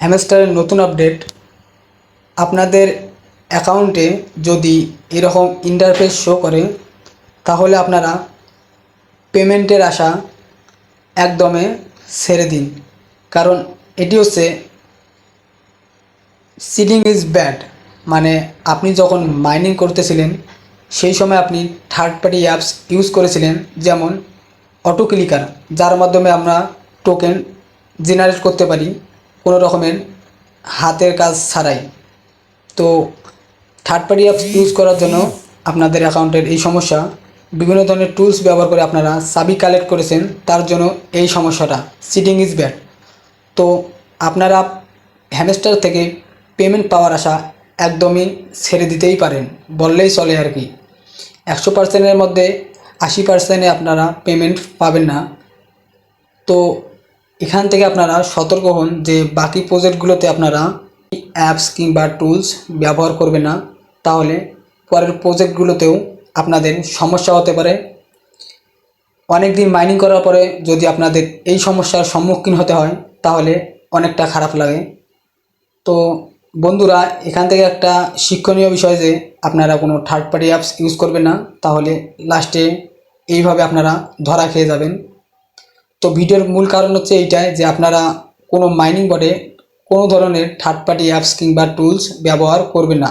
হ্যামস্টারের নতুন আপডেট। আপনাদের অ্যাকাউন্টে যদি এরকম ইন্টারফেস শো করে, তাহলে আপনারা পেমেন্টের আশা একদমে ছেড়ে দিন। কারণ এটি হচ্ছে সিডিং ইজ ব্যাড মানে আপনি যখন মাইনিং করতেছিলেন, সেই সময় আপনি থার্ড পার্টি অ্যাপস ইউজ করেছিলেন, যেমন অটো ক্লিকার যার মাধ্যমে আমরা টোকেন জেনারেট করতে পারি। কোনো রকমের হাতের কাজ ছাড়াই। তো থার্ড পার্টি অ্যাপস ইউজ করার জন্য আপনাদের অ্যাকাউন্টের এই সমস্যা, বিভিন্ন ধরনের টুলস ব্যবহার করে আপনারা সাবি কালেক্ট করেছেন, তার জন্য এই সমস্যাটা। সিটিং ইজ ব্যাড তো আপনারা হ্যামস্টার থেকে পেমেন্ট পাওয়ার আশা একদমই ছেড়ে দিতেই পারেন, বললেই চলে আর কি। একশো পার্সেন্টের মধ্যে আশি পার্সেন্টে আপনারা পেমেন্ট পাবেন না। তো এখান থেকে আপনারা সতর্ক হন যে বাকি প্রজেক্টগুলোতে আপনারা অ্যাপস কিংবা টুলস ব্যবহার করবেন না। তাহলে পরের প্রজেক্টগুলোতেও আপনাদের সমস্যা হতে পারে। অনেক দিন মাইনিং করার পরে যদি আপনাদের এই সমস্যার সম্মুখীন হতে হয়, তাহলে অনেকটা খারাপ লাগে। তো বন্ধুরা, এখান থেকে একটা শিক্ষণীয় বিষয় যে আপনারা কোনো থার্ড পার্টি অ্যাপস ইউজ করবেন না, তাহলে লাস্টে এইভাবে আপনারা ধরা খেয়ে যাবেন। তো ভিডিওর মূল কারণ হচ্ছে এইটাই যে আপনারা কোনো মাইনিং বোর্ডে কোনো ধরনের থার্ড পার্টি অ্যাপস কিংবা টুলস ব্যবহার করবেন না।